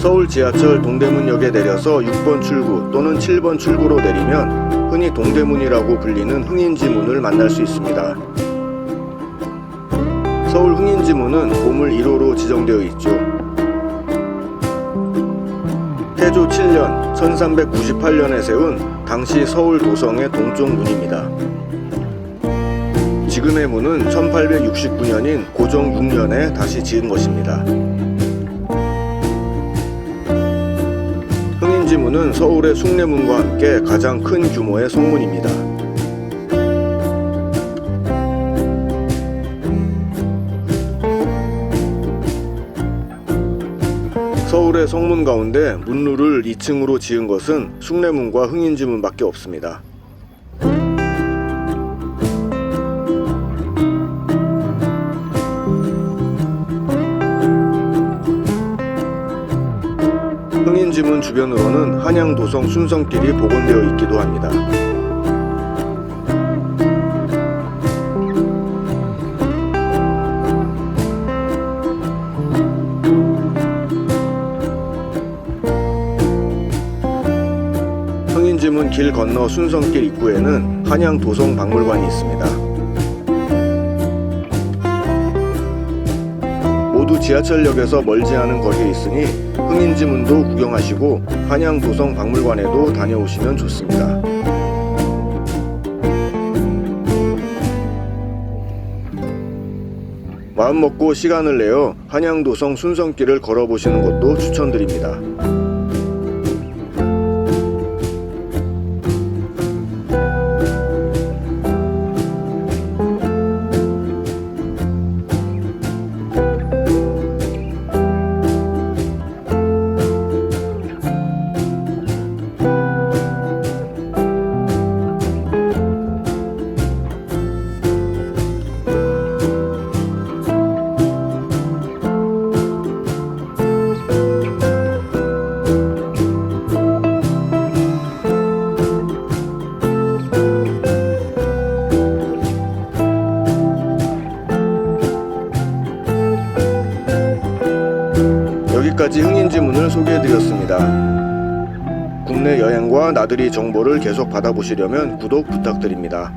서울 지하철 동대문역에 내려서 6번 출구 또는 7번 출구로 내리면 흔히 동대문이라고 불리는 흥인지문을 만날 수 있습니다. 서울 흥인지문은 보물 1호로 지정되어 있죠. 태조 7년 1398년에 세운 당시 서울 도성의 동쪽 문입니다. 지금의 문은 1869년인 고종 6년에 다시 지은 것입니다. 흥인지문은 서울의 숭례문과 함께 가장 큰 규모의 성문입니다. 서울의 성문 가운데 문루를 2층으로 지은 것은 숭례문과 흥인지문밖에 없습니다. 흥인지문 주변으로는 한양도성 순성길이 복원되어 있기도 합니다. 흥인지문 길 건너 순성길 입구에는 한양도성 박물관이 있습니다. 모두 지하철역에서 멀지 않은 거리에 있으니 흥인지문도 구경하시고 한양도성 박물관에도 다녀오시면 좋습니다. 마음 먹고 시간을 내어 한양도성 순성길을 걸어보시는 것도 추천드립니다. 여기까지 흥인지문을 소개해드렸습니다. 국내 여행과 나들이 정보를 계속 받아보시려면 구독 부탁드립니다.